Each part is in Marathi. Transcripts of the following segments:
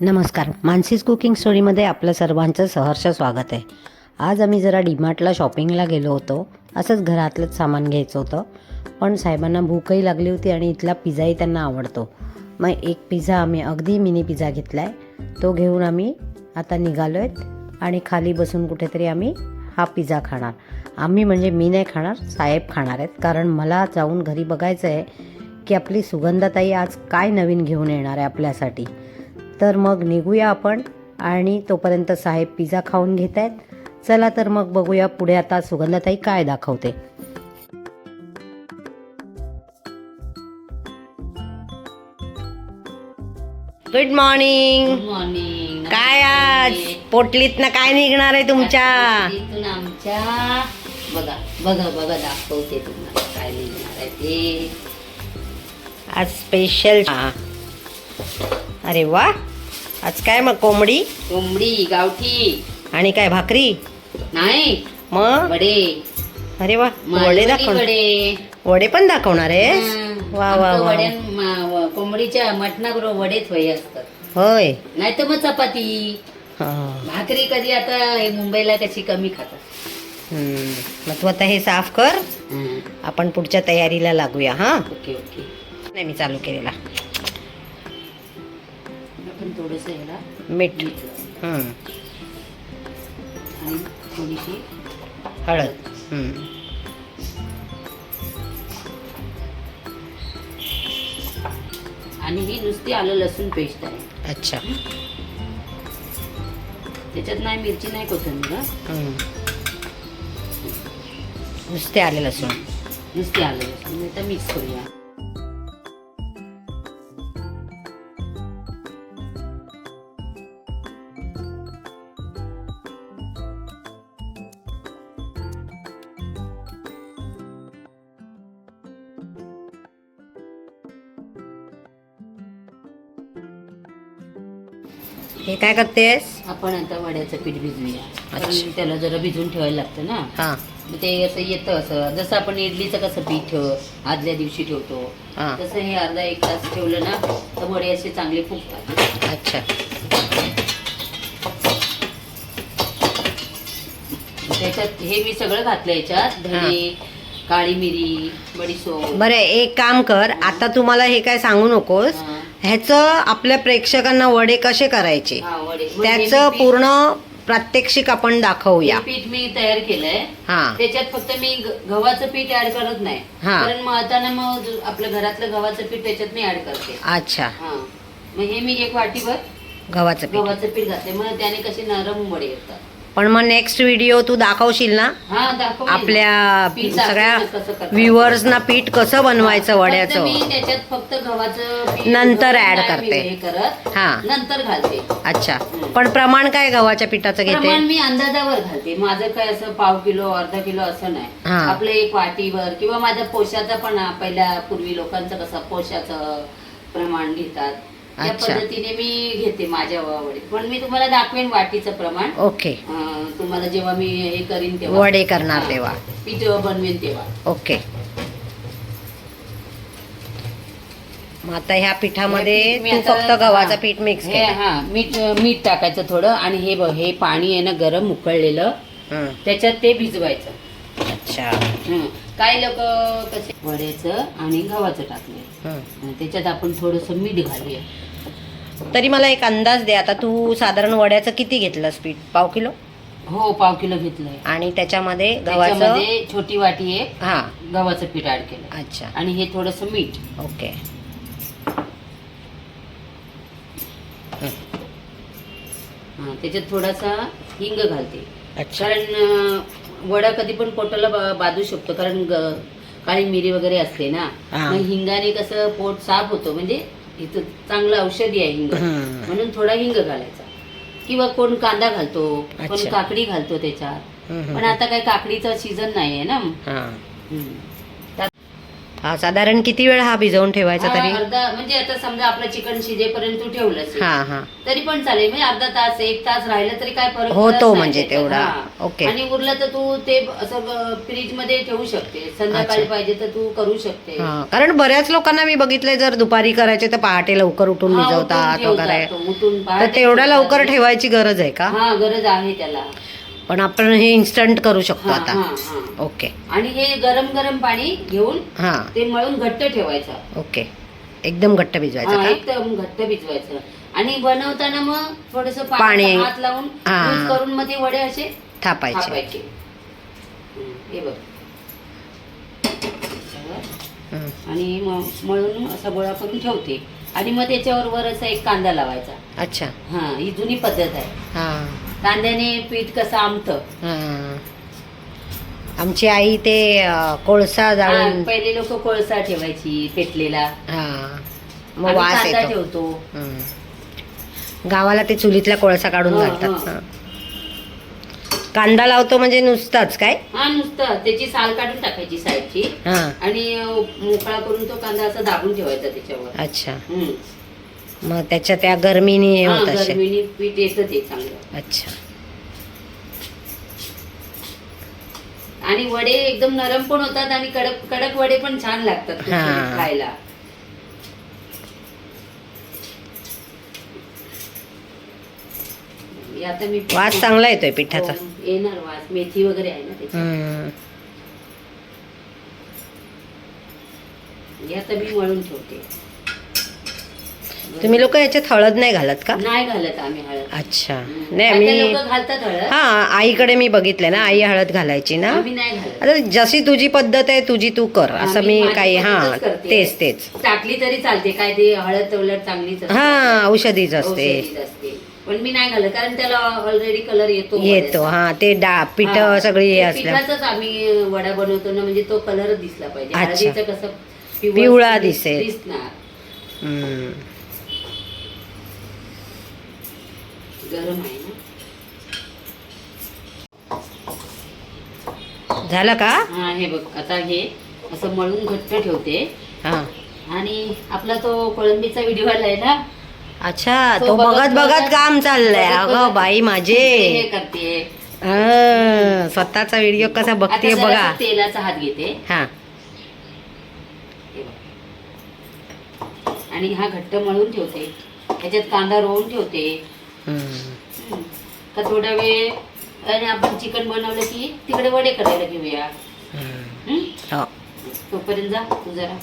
नमस्कार. मानसीज कुकिंग स्टोरीमध्ये आपलं सर्वांचं सहर्ष स्वागत आहे. आज आम्ही जरा डीमार्टला शॉपिंगला गेलो होतो. असंच घरातलंच सामान घ्यायचं होतं. पण साहेबांना भूकही लागली होती आणि इथला पिझ्झाही त्यांना आवडतो. मग एक पिझ्झा आम्ही अगदी मिनी पिझ्झा घेतला आहे तो घेऊन आम्ही आता निघालो आहेत आणि खाली बसून कुठेतरी आम्ही हा पिझ्झा खाणार. आम्ही म्हणजे मी नाही खाणार साहेब खाणार आहेत. कारण मला जाऊन घरी बघायचं आहे की आपली सुगंधाताई आज काय नवीन घेऊन येणार आहे आपल्यासाठी. तर मग निघूया आपण आणि तोपर्यंत साहेब पिझ्झा खाऊन घेत आहेत. चला तर मग बघूया पुढे आता सुगंधाताई काय दाखवते. गुड मॉर्निंग काय आज? पोटलीतनं काय निघणार आहे तुमच्या? इथून आमच्या? बघा बघा बघा दाखवते तुम्हाला काय लिहिणार आहे ते. आज स्पेशल अरे वा. आज काय मग कोंबडी? कोंबडी गावठी. आणि काय भाकरी? नाही. मग? वडे. अरे वा वडे मालवणी दाखव वडे. वडे पण दाखवणार आहे. वा वा वा. वड्यां कोंबडीच्या मटणाबरोबर वडेच वय असतात. होय. नाही तर मग चपाती. हा. भाकरी कधी आता हे मुंबईला कशी कमी खातात. हम्म. मग तू आता हे साफ कर. आपण पुढच्या तयारीला लागूया हा? Okay okay. नाही मी चालू केलेला. थोडस याला मीठ. आणि थोडीशी हळद. आणि ही नुसती आलं लसूण पेस्ट आहे. अच्छा. त्याच्यात नाही मिरची नाही कोथिंबीर. नुसते आले लसूण. नुसती आलं लसूण. आता मिक्स करूया. काय करतेस? आपण आता वड्याचं पीठ भिजवूया. कारण त्याला जरा भिजवून ठेवायला लागतं ना. हा. मग ते असं येतं असं. जसं आपण इडलीचं कसं पीठ ठेव- आदल्या दिवशी ठेवतो हा. तसं हे अर्धा एक तास ठेवलं ना तर वडे असे चांगले फुगतात. अच्छा. त्याच्यात हे मी सगळं घातलं याच्यात. धणे काळी मिरी बडीशोप. बरं एक काम कर. आता तुम्हाला हे काय सांगू नकोस. हा. ह्याचं आपल्या प्रेक्षकांना वडे कसे करायचे? हा, वडे. मग त्याचं पीठ- पूर्ण प्रात्यक्षिक आपण दाखवूया. हे पीठ मी तयार केलंय. हा. त्याच्यात फक्त मी ग- गव्हाचं पीठ ऍड करत नाही. हा. कारण मळताना मग आपलं घरातलं गव्हाचं पीठ त्याच्यात मी ऍड करते. अच्छा. हा. मग हे मी एक वाटीभर गव्हाचं पीठ. गव्हाचं पीठ घातले मग त्याने कसे नरम वडे येतात. पण मग नेक्स्ट व्हिडिओ तू दाखवशील ना? हा आपल्या सगळ्या. व्ह्युअर्सना पीठ कसं बनवायचं वड्याचं? त्याच्यात फक्त गव्हाचं नंतर मी करते. हे करत हा. नंतर घालते. अच्छा. पण प्रमाण काय गव्हाच्या पिठाचं घेते? प्रमाण मी अंदाजावर घालते. माझं काय असं पाव किलो अर्धा किलो असं नाही. आपलं एक वाटीवर किंवा माझ्या पोशाचा पण पहिल्या पूर्वी लोकांचं कसं पोशाचं प्रमाण घेतात. अच्छा. पद्धतीने मी घेते माझ्या वडे पण मी तुम्हाला दाखवेन वाटीचं प्रमाण ओके अं, तुम्हाला जेव्हा मी हे करीन तेव्हा वडे करणार हा. तेव्हा. पीठ बनवेन तेव्हा ओके मग आता ह्या पिठामध्ये मी तू आता- फक्त गव्हाचं हा. पीठ मिक्स हे केलं हा मीठ मीठ टाकायचं थोडं आणि हे बघ हे पाणी आहे ना गरम उकळलेलं हं. त्याच्यात ते भिजवायचं अच्छा हं. काही लोक कसे वड्याचं आणि गव्हाचं टाकले हं. आणि त्याच्यात आपण थोडस मीठ घालूया तरी मला एक अंदाज दे आता. तू साधारण वड्याचं किती घेतलंस पीठ? पाव किलो? हो पाव किलो घेतलंय. आणि त्याच्यामध्ये गव्हाचं? त्याच्यामध्ये छोटी वाटी एक हा. गव्हाचं पीठ ऍड केलं. अच्छा. आणि हे थोडस मीठ. ओके. हा, त्याच्यात थोडासा हिंग घालते. अच्छा. कारण अं, वडा कधी पण पोटाला बा- बाधू शकतो. कारण ग- काळी मिरी वगैरे असते ना. हा. मग हिंगाने कसं पोट साफ होतो. म्हणजे इथं चांगलं औषधी आहे हिंग. म्हणून थोडा हिंग घालायचा. किंवा कोण कांदा घालतो कोण. काकडी घालतो त्याच्यात. पण आता काय काकडीचा सीझन नाहीये ना. हा साधारण किती वेळ हा भिजवून ठेवायचा तरी अर्धा म्हणजे आता समजा आपलं चिकन शिजेपर्यंत तू ठेवलंस हा हा तरी पण चालेल म्हणजे अर्धा तास एक तास राहिलं तरी काय फरक होतो म्हणजे. तेवढा. ओके. आणि उरलं तर तू ते असं फ्रीजमध्ये ठेवू शकते संध्याकाळी. पाहिजे तर तू करू शकते कारण बऱ्याच लोकांना मी बघितलंय जर दुपारी करायचे तर पहाटे लवकर उठून भिजवतात वगैरे तर तेवढ्या. लवकर ठेवायची गरज आहे का हा गरज आहे त्याला पण आपण हे इन्स्टंट करू शकतो हा, आता. हा. ओके आणि हे गरम गरम पाणी घेऊन हा. ते मळून घट्ट ठेवायचं. ओके एकदम घट्ट भिजवायचं हा, का? एकदम घट्ट भिजवायचं. आणि बनवताना मग थोडस पाणी. हात लावून हा. लूज करून मग ते वडे असे थापायचे. थापायचे. हं, हे बघ. हं. आणि मग मळून असा गोळा करून ठेवते. आणि मग त्याच्यावर वर असा एक कांदा लावायचा. अच्छा. हा ही जुनी पद्धत आहे. हा. कांद्याने पीठ कसं आमतं. हा. आमची आई ते अं, कोळसा हा, जाळून पहिले लोक कोळसा ठेवायची पेटलेला. हा. मग आम्ही वास कांदा येतो. ठेवतो. हं. गावाला ते चुलीतला कोळसा काढून हा, घालतात. हा. हा. कांदा लावतो म्हणजे नुसताच काय? हा नुसतं. त्याची साल काढून टाकायची साईडची हा. आणि अं, मोकळा करून तो कांदा असा दाबून ठेवायचा त्याच्यावर. अच्छा. मग त्याच्या त्या गरमीने हे होत असेल गरमीने पीठ येतं ते चांगलं. अच्छा. आणि वडे एकदम नरम पण होतात आणि कडक कडक वडे पण छान लागतात हा. खायला. हे आता मी वास चांगला येतोय पिठाचा. हो, येणार वास. मेथी वगैरे आहे ना त्याची. हे आता मी मळून ठेवते. तुम्ही लोक याच्यात हळद नाही घालत का नाही घालत आम्ही हळद अच्छा. नाही मी लोक घालतात हळद हा आईकडे मी बघितलंय ना आई हळद घालायची ना आम्ही नाही घालत आता जशी तुझी पद्धत आहे तुझी तू कर असं मी माझी काही हा पद्धतच करते. तेच तेच टाकली तरी चालते काय ते हळद उलट चांगलीच असते. हा औषधीच असते औषधीच असते पण मी नाही घालत कारण त्याला ऑलरेडी कलर येतो येतो वड्याचा. हा ते डा पीठ हा, सगळी हे ते असल्या पिठाचंच आम्ही वडा बनवतो ना म्हणजे तो कलर दिसला पाहिजे अच्छा. हळदीचं कसं पिवळा दिस- दिसेल. दिसणार हम्म. गरम आहे ना झालं का? हा हे बघ आता हे असं मळून घट्ट ठेवते. हा. आणि आपला तो कोळंबीचा व्हिडिओ आलाय ना? अच्छा तो तो बघत- बघत बघत बघत- काम चाललंय. बघत- अगं बघत- बाई हे माझे करते. हा, स्वतःचा व्हिडिओ कसा जरासा बघा. तेलाचा हात घेते. हा. हे. आणि हा घट्ट मळून ठेवते. त्याच्यात कांदा रोवून ठेवते. का थोडा वेळ आणि आपण चिकन बनवलं की तिकडे वडे करायला घेऊया? हो. तोपर्यंत जा तू जरा.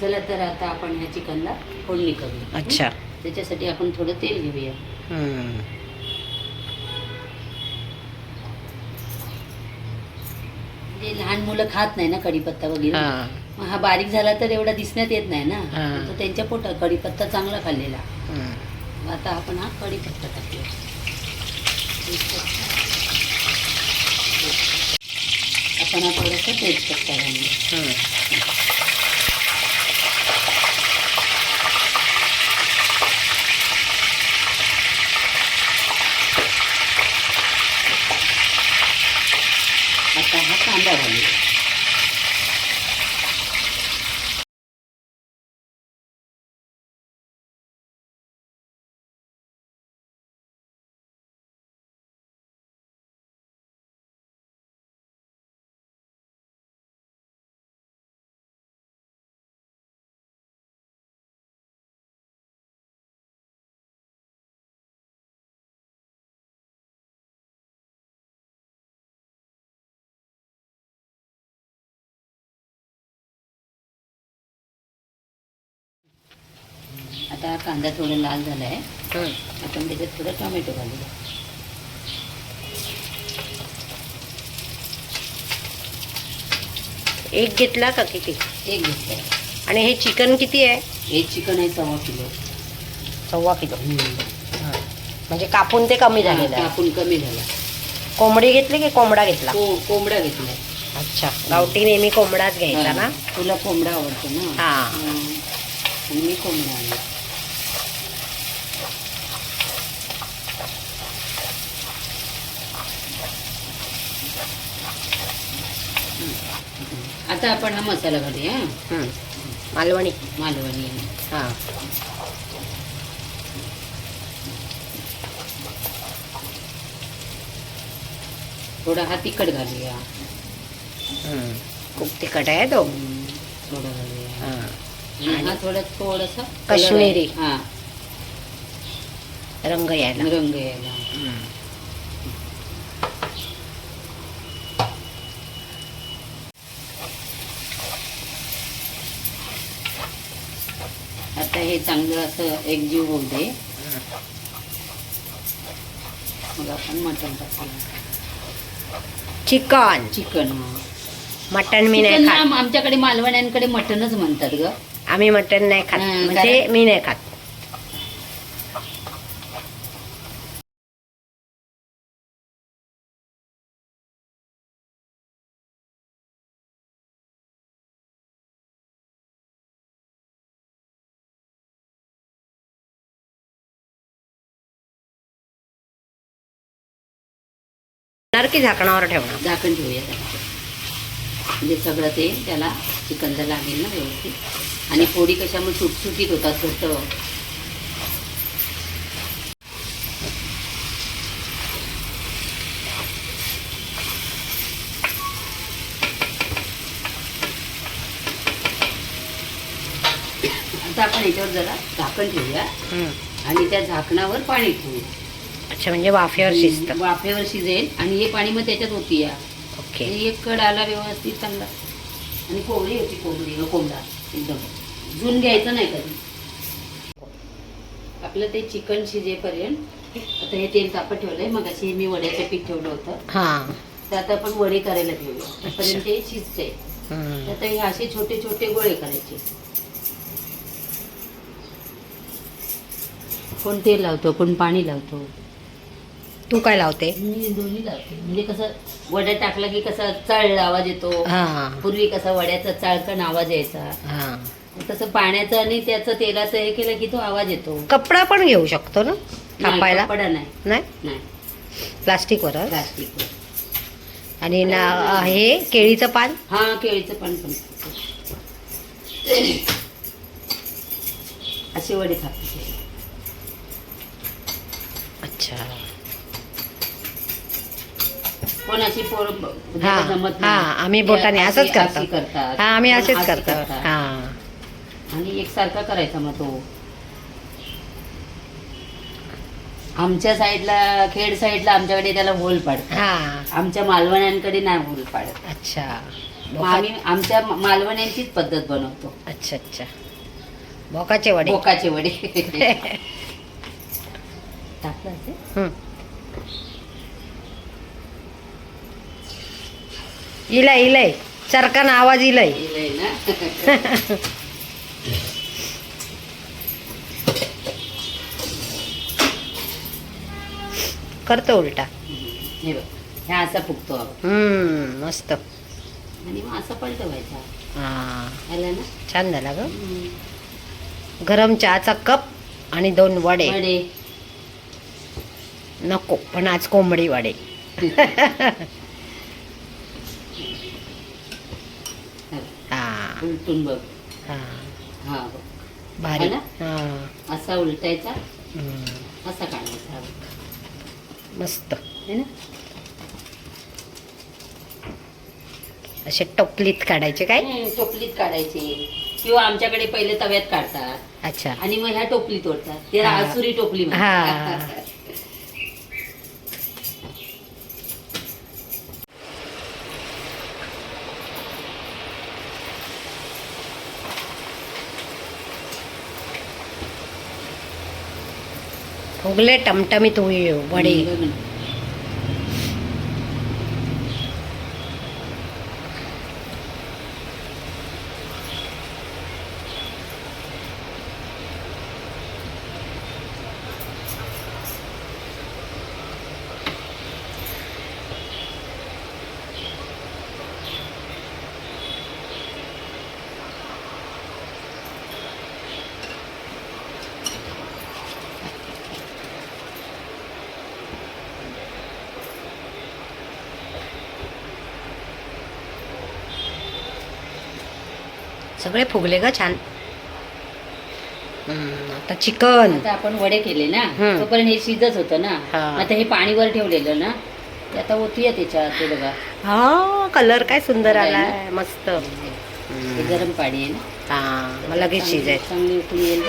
चला तर आता आपण ह्या चिकनला फोडणी करूया. अच्छा. त्याच्यासाठी आपण थोडं तेल घेऊया. लहान मुलं खात नाही ना कढीपत्ता वगैरे. हा. हा बारीक झाला तर एवढा दिसण्यात येत नाही ना. तो त्यांच्या पोटात कढीपत्ता चांगला खाल्लेला. आता आपण हा कढीपत्ता टाकूया. आपण हा थोडासा तेजपत्ता घालूया. आता हा कांदा घालूया. आता कांदा थोडा लाल झाला आहे. आपण त्याच्यात थोडं टोमॅटो घालूया एक घेतला का किती? एक घेतलं आणि हे चिकन किती आहे? हे चिकन आहे सव्वा किलो. सव्वा किलो. म्हणजे कापून ते कमी झालेलं आहे. कापून कमी झाला. कोंबडी घेतली की कोंबडा घेतला? को कोंबडा घेतलाय. अच्छा. गावठी नेहमी कोंबडाच घ्यायचा ना? तुला कोंबडा आवडतो ना? हा. आणि मी कोंबडा आणला आता आता आपण हा मसाला घालूया. हं. मालवणी. मालवणी. हां. थोडा हा तिखट घालूया. हं. खूप तिखट आहे तो. हम्म, थोडं घालूया. हां. आणि हा थोडा थोडासा काश्मीरी. हा. रंग यायला. रंग यायला. हं. चांगलं असं एकजीव होऊ दे. मग आपण मटण टाकूया चिकन. चिकन. मटन मी नाही आमच्याकडे मालवण्यांकडे मटणच म्हणतात ग. आम्ही मटन नाही खात. म्हणजे मी नाही खात. नर की झाकणावर ठेवणार? झाकण ठेवूया त्याला. म्हणजे सगळं ते त्याला चिकनला लागेल ना व्यवस्थित. आणि पोळी कशामुळे सुटसुटीत होतात घट्ट. आता आपण याच्यावर जरा झाकण ठेवूया. हं. आणि त्या झाकणावर पाणी ठेवूया. अच्छा म्हणजे वाफेवर शिजत. वाफेवर शिजेल आणि हे पाणी मग त्याच्यात होती या. ओके. एक कड आला व्यवस्थित चांगला. आणि कोंबडी होती कोंबडी कोंबडा एकदम. झून घ्यायचं नाही कधी. आपलं ते चिकन शिजेपर्यंत आता हे तेल तापत ठेवलंय मग असे मी वड्याचं पीठ ठेवलं होतं. हां. तर आता आपण वडे करायला ठेवूया. तोपर्यंत ते शिजते. आता हे असे छोटे छोटे गोळे करायचे. कोण तेल लावतो कोण पाणी लावतो? तू काय लावते? मी दोन्ही लावते. म्हणजे कसं वड्या टाकला की कसं चळ आवाज येतो. हां. पूर्वी कसा वड्याचा चाळकण आवाज यायचा. हां. तसं पाण्याचं आणि त्याचं तेलाचं हे केलं की तो आवाज येतो. कपडा पण घेऊ शकतो ना? नाही, थापायला? कपडा नाही. नाही? नाही. प्लास्टिकवर. प्लास्टिक आणि ना हे केळीचं पान? हा केळीचं पण पण. असे वडे थापायचे अच्छा पोर हा जमत हा नाही. आम्ही बोटाने असंच अशी- करतो करतात. हा आम्ही कोण असेच अशी करतो करतात. हा. आणि एकसारखा करायचा मग तो. आमच्या साईडला खेड साईडला आमच्याकडे त्याला होल पाडतात हा. आमच्या मालवण्यांकडे नाही होल पाडत. अच्छा. मग बोका- आम्ही आमच्या म- मालवण्यांचीच पद्धत बनवतो. अच्छा अच्छा. बोकाचे वडे. बोकाचे वडे. टाकलं असेल? हं. इलय इलय. चरकान आवाज इलय. करतो उलटा. हे ह्या असा फुगतो हम्म मस्त. आणि मग असं पलटवायचा. हा. आलं ना? छान झाला ग. गरम चहाचा कप आणि दोन वडे. वडे. नको पण आज कोंबडी वडे हा उलटून बघ. हा. हा. बघ भारी. है ना? असा उलटायचा. असा काढायचा. मस्त. है ना? असे टोपलीत काढायचे काय? टोपलीत काढायचे. किंवा आमच्याकडे पहिले तव्यात काढतात. अच्छा. आणि मग ह्या टोपलीत ओढतात हा. आसुरी टोपली म्हणतात. हा. टमटमीत वडे सगळे फुगले ग छान. आता चिकन. आता आपण वडे केले ना. तोपर्यंत हे शिजत होतं ना. आता हे पाणीवर ठेवलेलं ना ते आता होतीये त्याच्यात ते बघा. हा कलर काय सुंदर? आलाय मस्त. गरम पाणी आहे ना. हा मला लगेच शिजायचं. चांगली उकळी येईल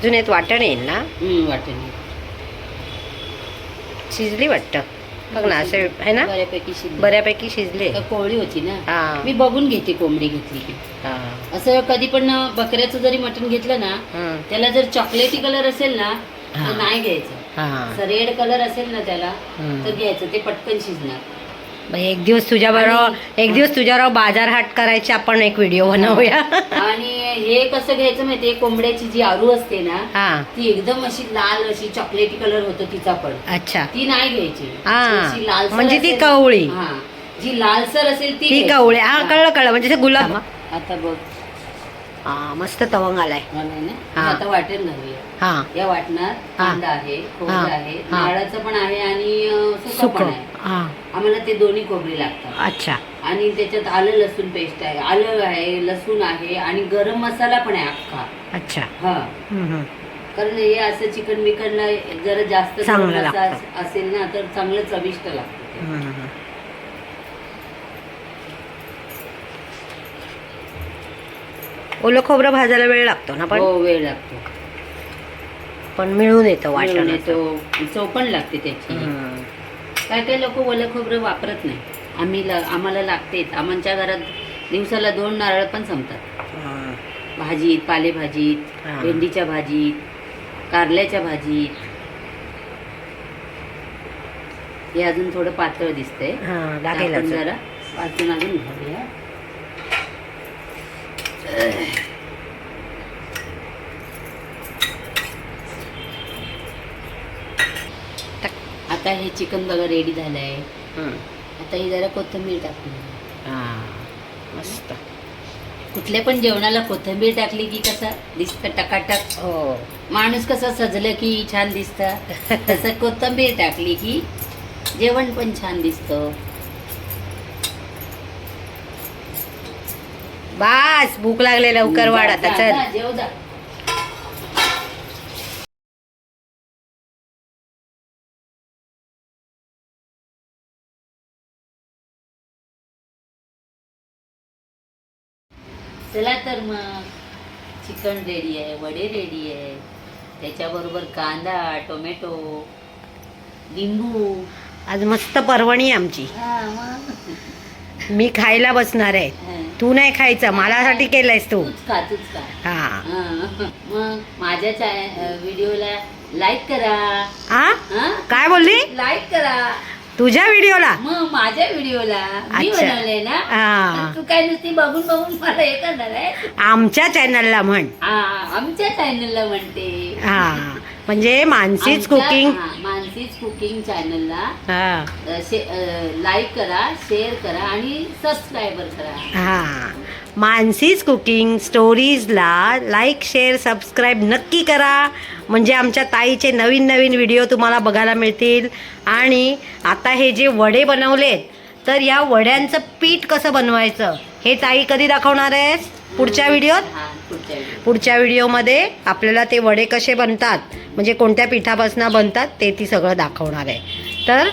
अजून येत वाटण येईल ना? वाटण शिजली वाटतं. बघ ना असे आहे ना? बऱ्यापैकी शिजली. बऱ्यापैकी शिजले. कोवळी होती ना? मी बघून घेते कोंबडी घेतली की. असं कधी पण बकऱ्याचं जरी मटण घेतलं ना. त्याला जर चॉकलेटी कलर असेल ना. तर नाही घ्यायचं. हा. रेड कलर असेल ना त्याला. तर घ्यायचं. ते पटकन शिजणार. एक दिवस तुझ्या बरोबर एक दिवस तुझ्या बरोबर बाजार हाट करायची आपण एक व्हिडिओ बनवूया. आणि हे कसं घ्यायचं माहितीये कोंबड्याची जी आरू असते ना हा. ती एकदम अशी लाल अशी चॉकलेटी कलर होतो तिचा पण. अच्छा. ती नाही घ्यायची. हा. लालसर म्हणजे ती कवळी. हा. जी लालसर असेल ती. कवळे. हा. कळलं कळलं. म्हणजे गुलाब आता बघ. हा मस्त तवंग आलाय. ना. आता वाटेल घालूया हा. या वाटणार कांदा आहे. खोबरं आहे. नारळाचं पण आहे आणि सुकं सुक. पण आहे. हा. आम्हाला ते दोन्ही खोबरे लागतात. अच्छा. आणि त्याच्यात आलं लसूण पेस्ट आहे. आलं आहे लसूण आहे आणि गरम मसाला पण आहे अख्खा. अच्छा. हा. हम्म, हम्म. कारण हे असं चिकन बिकनला जरा जास्त चांगलं. असेल ना तर चांगलं चविष्ट लागतं ते. हम्म, हम्म. ओलं खोबरं भाजायला वेळ लागतो ना पण? हो वेळ लागतो. पण मिळून येतं मिळून वाटण येतो. चव पण लागते त्याची. काय काय लोक ओलं खोबरं वापरत नाही. आम्ही ला- आम्हाला लागतेच. आमच्या घरात दिवसाला दोन नारळ पण संपतात. भाजीत पालेभाजीत हा. भेंडीच्या भाजीत कारल्याच्या भाजीत. हे अजून थोडं पातळ दिसतंय. हा आपण जरा वाचून अजून घालूया आता हे चिकन बघा रेडी झालंय. हम्म. आता ही जरा कोथिंबीर टाकून हा मस्त. कुठल्या पण जेवणाला कोथिंबीर टाकली की कसं दिसतं टकाटक. हो. माणूस कसं सजलं की छान दिसतं. तसं कोथिंबीर टाकली की जेवण पण छान दिसतं. बास भूक लागले लवकर वाढ आता चल. जा, चला तर मग. चिकन रेडी आहे वडे रेडी आहे. त्याच्याबरोबर कांदा टोमॅटो लिंबू. आज मस्त पर्वणी आमची. हा, मग. मी खायला बसणार आहे. तू नाही खायचं मलासाठी केलंयस तू. तूच खा तूच खा. हा. हा. मग माझ्या चॅ- व्हिडिओला लाईक करा. हा हा? काय बोलली? लाईक करा. तुझ्या व्हिडिओला? मग माझ्या व्हिडिओला. मी अच्छा. बनवले ना. हा. तर तू काय नुसती बघून बघून मला हे करणार आहे आमच्या चॅनलला म्हण. आमच्या चॅनलला म्हणते हा. म्हणजे मानसीच आमच्या- कुकिंग हा, मानसीच कुकिंग चॅनलला हा. लाईक करा शेअर करा आणि सबस्क्रायबर करा. हा. मानसीज कुकिंग स्टोरीजला लाईक शेअर सबस्क्राईब नक्की करा. म्हणजे आमच्या ताईचे नवीन नवीन व्हिडिओ तुम्हाला बघायला मिळतील. आणि आता हे जे वडे बनवलेत तर या वड्यांचं पीठ कसं बनवायचं हे ताई कधी दाखवणार आहेस? पुढच्या व्हिडिओत? हा पुढच्या व्हिडिओ पुढच्या व्हिडिओमध्ये आपल्याला ते वडे कसे बनतात म्हणजे कोणत्या पिठापासून बनतात ते ती सगळं दाखवणार आहे. तर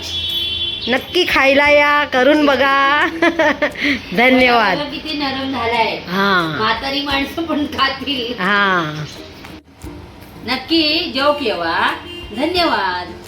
नक्की खायला या करून बघा. धन्यवाद. बघा किती नरम झालाय. हां. म्हातारी माणसं पण खातील. हां. नक्की जेव केव्हा धन्यवाद.